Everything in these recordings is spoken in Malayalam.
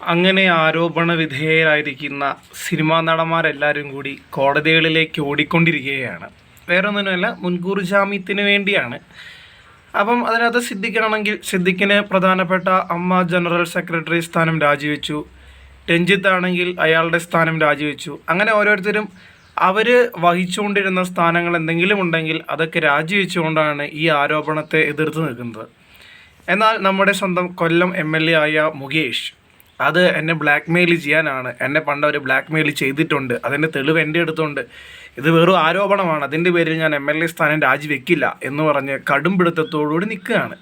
അങ്ങനെ ആരോപണ വിധേയരായിരിക്കുന്ന സിനിമാ നടന്മാരെല്ലാവരും കൂടി കോടതികളിലേക്ക് ഓടിക്കൊണ്ടിരിക്കുകയാണ്. വേറെ ഒന്നുമല്ല മുൻകൂർ ജാമ്യത്തിന് വേണ്ടിയാണ്. അപ്പം അതിനകത്ത് സിദ്ദിഖാണെങ്കിൽ സിദ്ദിഖിന് പ്രധാനപ്പെട്ട അമ്മ ജനറൽ സെക്രട്ടറി സ്ഥാനം രാജിവെച്ചു. രഞ്ജിത്ത് ആണെങ്കിൽ അയാളുടെ സ്ഥാനം രാജിവെച്ചു. അങ്ങനെ ഓരോരുത്തരും അവർ വഹിച്ചുകൊണ്ടിരുന്ന സ്ഥാനങ്ങൾ എന്തെങ്കിലും ഉണ്ടെങ്കിൽ അതൊക്കെ രാജിവെച്ചുകൊണ്ടാണ് ഈ ആരോപണത്തെ എതിർത്ത് നിൽക്കുന്നത്. എന്നാൽ നമ്മുടെ സ്വന്തം കൊല്ലം എം എൽ എ ആയ മുകേഷ് അത് എന്നെ ബ്ലാക്ക് മെയിൽ ചെയ്യാനാണ്. എന്നെ പണ്ട് അവർ ബ്ലാക്ക് മെയിൽ ചെയ്തിട്ടുണ്ട്. അതിന്റെ തെളിവ് എന്റെ അടുത്തുണ്ട്. ഇത് വെറും ആരോപണമാണ്. അതിന്റെ പേരിൽ ഞാൻ എം എൽ എ സ്ഥാനം രാജിവെക്കില്ല എന്ന് പറഞ്ഞ് കടും പിടുത്തത്തോടുകൂടി നിൽക്കുകയാണ്.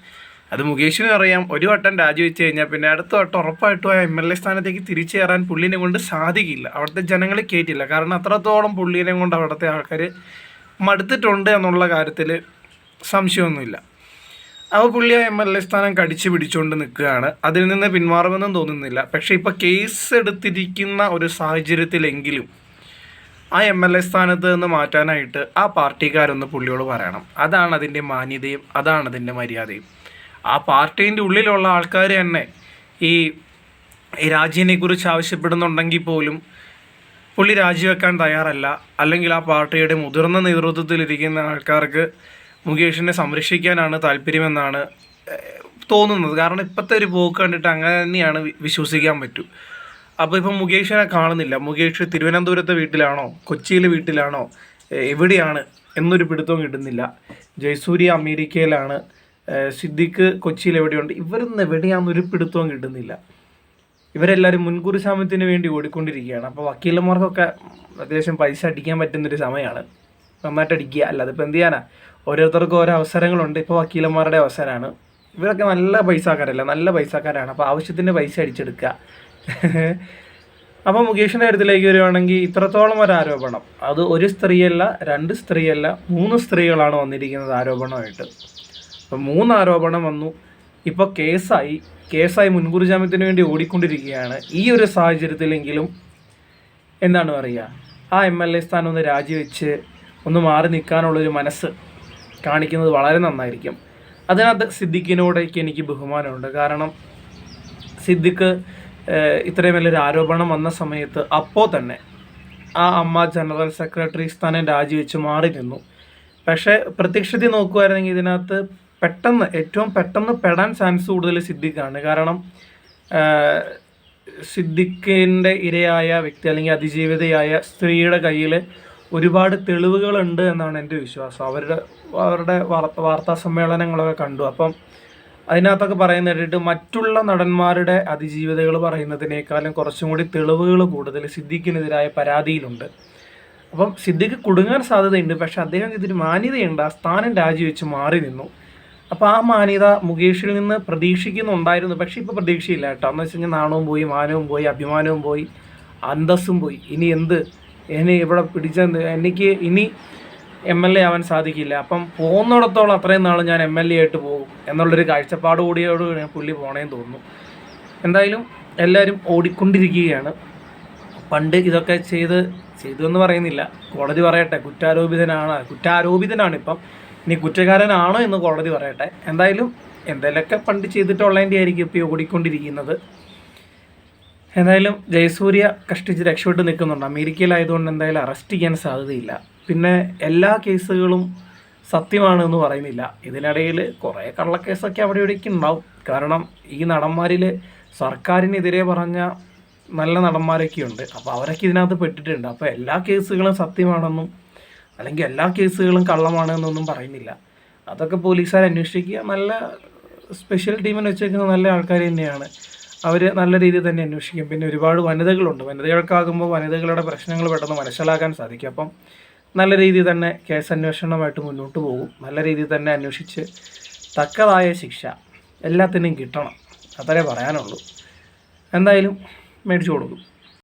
അത് മുകേഷിനും അറിയാം. ഒരു വട്ടം രാജിവെച്ച് കഴിഞ്ഞാൽ പിന്നെ അടുത്ത വട്ടം ഉറപ്പായിട്ടും ആ എം എൽ എ സ്ഥാനത്തേക്ക് തിരിച്ചു കയറാൻ പുള്ളിനെ കൊണ്ട് സാധിക്കില്ല. അവിടുത്തെ ജനങ്ങളെ കയറ്റില്ല കാരണം അത്രത്തോളം പുള്ളിനെ കൊണ്ട് അവിടുത്തെ ആൾക്കാർ മടുത്തിട്ടുണ്ട് എന്നുള്ള കാര്യത്തിൽ സംശയമൊന്നുമില്ല. അപ്പോൾ പുള്ളി എം എൽ എ സ്ഥാനം കടിച്ചു പിടിച്ചുകൊണ്ട് നിൽക്കുകയാണ്. അതിൽ നിന്ന് പിന്മാറുമെന്നും തോന്നുന്നില്ല. പക്ഷേ ഇപ്പോൾ കേസ് എടുത്തിരിക്കുന്ന ഒരു സാഹചര്യത്തിലെങ്കിലും ആ എം എൽ എ സ്ഥാനത്ത് നിന്ന് മാറ്റാനായിട്ട് ആ പാർട്ടിക്കാരൊന്ന് പുള്ളിയോട് പറയണം. അതാണ് അതിന്റെ മാന്യതയും അതാണ് അതിന്റെ മര്യാദയും. ആ പാർട്ടീന്റെ ഉള്ളിലുള്ള ആൾക്കാർ തന്നെ ഈ ഈ രാജ്യനെ കുറിച്ച് ആവശ്യപ്പെടുന്നുണ്ടെങ്കിൽ പോലും പുള്ളി രാജിവെക്കാൻ തയ്യാറല്ല. അല്ലെങ്കിൽ ആ പാർട്ടിയുടെ മുതിർന്ന നേതൃത്വത്തിലിരിക്കുന്ന ആൾക്കാർക്ക് മുകേഷിനെ സംരക്ഷിക്കാനാണ് താല്പര്യമെന്നാണ് തോന്നുന്നത്. കാരണം ഇപ്പോഴത്തെ ഒരു പോക്ക് കണ്ടിട്ട് അങ്ങനെ തന്നെയാണ് വിശ്വസിക്കാൻ പറ്റൂ. അപ്പോൾ ഇപ്പം മുകേഷിനെ കാണുന്നില്ല. മുകേഷ് തിരുവനന്തപുരത്തെ വീട്ടിലാണോ? കൊച്ചിയിലെ വീട്ടിലാണോ? എവിടെയാണ്? എന്നൊരു പിടുത്തവും കിട്ടുന്നില്ല. ജയസൂര്യ അമേരിക്കയിലാണ്. സിദ്ദിഖ് കൊച്ചിയിൽ എവിടെയുണ്ട്? ഇവരൊന്നും എവിടെയാണെന്നൊരു പിടുത്തവും കിട്ടുന്നില്ല. ഇവരെല്ലാവരും മുൻകൂർ ജാമ്യത്തിന് വേണ്ടി ഓടിക്കൊണ്ടിരിക്കുകയാണ്. അപ്പോൾ വക്കീലന്മാർക്കൊക്കെ അത്യാവശ്യം പൈസ അടിക്കാൻ പറ്റുന്നൊരു സമയമാണ്. നന്നായിട്ട് അടിക്കുക അല്ലാതെ ഇപ്പോൾ എന്ത് ചെയ്യാനാ? ഓരോരുത്തർക്കും ഓരോ അവസരങ്ങളുണ്ട്. ഇപ്പോൾ വക്കീലന്മാരുടെ അവസരമാണ് ഇവരൊക്കെ നല്ല പൈസക്കാരല്ല? നല്ല പൈസക്കാരാണ്. അപ്പോൾ ആവശ്യത്തിന് പൈസ അടിച്ചെടുക്കുക. അപ്പോൾ മുകേഷിന്റെ കാര്യത്തിലേക്ക് വരുവാണെങ്കിൽ ഇത്രത്തോളം ഒരു ആരോപണം. അത് ഒരു സ്ത്രീയല്ല രണ്ട് സ്ത്രീയല്ല മൂന്ന് സ്ത്രീകളാണ് വന്നിരിക്കുന്നത് ആരോപണമായിട്ട്. അപ്പോൾ മൂന്ന് ആരോപണം വന്നു. ഇപ്പോൾ കേസായി. കേസായി മുൻകൂർ ജാമ്യത്തിന് വേണ്ടി ഓടിക്കൊണ്ടിരിക്കുകയാണ്. ഈ ഒരു സാഹചര്യത്തിലെങ്കിലും എന്താണ് പറയുക? ആ എം എൽ എ സ്ഥാനം ഒന്ന് രാജിവെച്ച് ഒന്ന് മാറി നിൽക്കാനുള്ളൊരു മനസ്സ് കാണിക്കുന്നത് വളരെ നന്നായിരിക്കും. അതിനകത്ത് സിദ്ദിഖിനോടേക്ക് എനിക്ക് ബഹുമാനമുണ്ട്. കാരണം സിദ്ദിഖ് ഇത്രയും വലിയൊരു ആരോപണം വന്ന സമയത്ത് അപ്പോൾ തന്നെ ആ അമ്മ ജനറൽ സെക്രട്ടറി സ്ഥാനം രാജിവെച്ച് മാറി നിന്നു. പക്ഷേ പ്രത്യക്ഷത്തിൽ നോക്കുമായിരുന്നെങ്കിൽ ഇതിനകത്ത് പെട്ടെന്ന് ഏറ്റവും പെട്ടെന്ന് പെടാൻ ചാൻസ് കൂടുതൽ സിദ്ദിഖാണ്. കാരണം സിദ്ദിഖിന്റെ ഇരയായ വ്യക്തി അല്ലെങ്കിൽ അതിജീവിതയായ സ്ത്രീയുടെ കയ്യിൽ ഒരുപാട് തെളിവുകളുണ്ട് എന്നാണ് എന്റെ വിശ്വാസം. അവരുടെ അവരുടെ വാർത്ത സമ്മേളനങ്ങളൊക്കെ കണ്ടു. അപ്പം അതിനകത്തൊക്കെ പറയുന്ന കേട്ടിട്ട് മറ്റുള്ള നടന്മാരുടെ അതിജീവിതകൾ പറയുന്നതിനേക്കാളും കുറച്ചും കൂടി തെളിവുകൾ കൂടുതൽ സിദ്ദിഖിനെതിരായ പരാതിയിലുണ്ട്. അപ്പം സിദ്ദിഖ് കുടുങ്ങാൻ സാധ്യതയുണ്ട്. പക്ഷെ അദ്ദേഹം ഇതിന് മാന്യതയുണ്ട്. ആ സ്ഥാനം രാജിവെച്ച് മാറി നിന്നു. അപ്പോൾ ആ മാന്യത മുകേഷിൽ നിന്ന് പ്രതീക്ഷിക്കുന്നുണ്ടായിരുന്നു. പക്ഷേ ഇപ്പോൾ പ്രതീക്ഷയില്ല കേട്ടോ. എന്ന് വെച്ച് കഴിഞ്ഞാൽ നാണവും പോയി മാനവും പോയി അഭിമാനവും പോയി അന്തസ്സും പോയി. ഇനി എന്ത് ഇനി ഇവിടെ പിടിച്ച എനിക്ക് ഇനി എം എൽ എ ആവാൻ സാധിക്കില്ല. അപ്പം പോകുന്നിടത്തോളം അത്രയും നാൾ ഞാൻ എം എൽ എ ആയിട്ട് പോകും എന്നുള്ളൊരു കാഴ്ചപ്പാട് കൂടിയോട് പുള്ളി പോണേന്ന് തോന്നുന്നു. എന്തായാലും എല്ലാവരും ഓടിക്കൊണ്ടിരിക്കുകയാണ്. പണ്ട് ഇതൊക്കെ ചെയ്ത് ചെയ്തു എന്ന് പറയുന്നില്ല. കോടതി പറയട്ടെ കുറ്റാരോപിതനാണ് കുറ്റാരോപിതനാണ് ഇപ്പം. ഇനി കുറ്റക്കാരനാണോ എന്ന് കോടതി പറയട്ടെ. എന്തായാലും എന്തെങ്കിലുമൊക്കെ പണ്ട് ചെയ്തിട്ടുള്ളതിന്റെ ആയിരിക്കും ഇപ്പോൾ ഓടിക്കൊണ്ടിരിക്കുന്നത്. എന്തായാലും ജയസൂര്യ കഷ്ടിച്ച് രക്ഷപ്പെട്ട് നിൽക്കുന്നുണ്ട്. അമേരിക്കയിലായതുകൊണ്ട് എന്തായാലും അറസ്റ്റ് ചെയ്യാൻ സാധ്യതയില്ല. പിന്നെ എല്ലാ കേസുകളും സത്യമാണ് എന്ന് പറയുന്നില്ല. ഇതിനിടയിൽ കുറേ കള്ളക്കേസൊക്കെ അവിടെ ഇവിടേക്ക് ഉണ്ടാവും. കാരണം ഈ നടന്മാരിൽ സർക്കാരിനെതിരെ പറഞ്ഞ നല്ല നടന്മാരൊക്കെ ഉണ്ട്. അപ്പോൾ അവരൊക്കെ ഇതിനകത്ത് പെട്ടിട്ടുണ്ട്. അപ്പോൾ എല്ലാ കേസുകളും സത്യമാണെന്നും അല്ലെങ്കിൽ എല്ലാ കേസുകളും കള്ളമാണെന്നൊന്നും പറയുന്നില്ല. അതൊക്കെ പോലീസുകാർ അന്വേഷിക്കുക. നല്ല സ്പെഷ്യൽ ടീമിനെ വെച്ചേക്കുന്ന നല്ല ആൾക്കാർ തന്നെയാണ്. അവർ നല്ല രീതിയിൽ തന്നെ അന്വേഷിക്കും. പിന്നെ ഒരുപാട് വനിതകളുണ്ട്. വനിതകൾക്കാകുമ്പോൾ വനിതകളുടെ പ്രശ്നങ്ങൾ പെട്ടെന്ന് മനസ്സിലാക്കാൻ സാധിക്കും. അപ്പം നല്ല രീതിയിൽ തന്നെ കേസ് അന്വേഷണമായിട്ട് മുന്നോട്ട് പോകും. നല്ല രീതിയിൽ തന്നെ അന്വേഷിച്ച് തക്കതായ ശിക്ഷ എല്ലാത്തിനും കിട്ടണം. അത്രേ പറയാനുള്ളൂ. എന്തായാലും മേടിച്ചു കൊടുക്കും.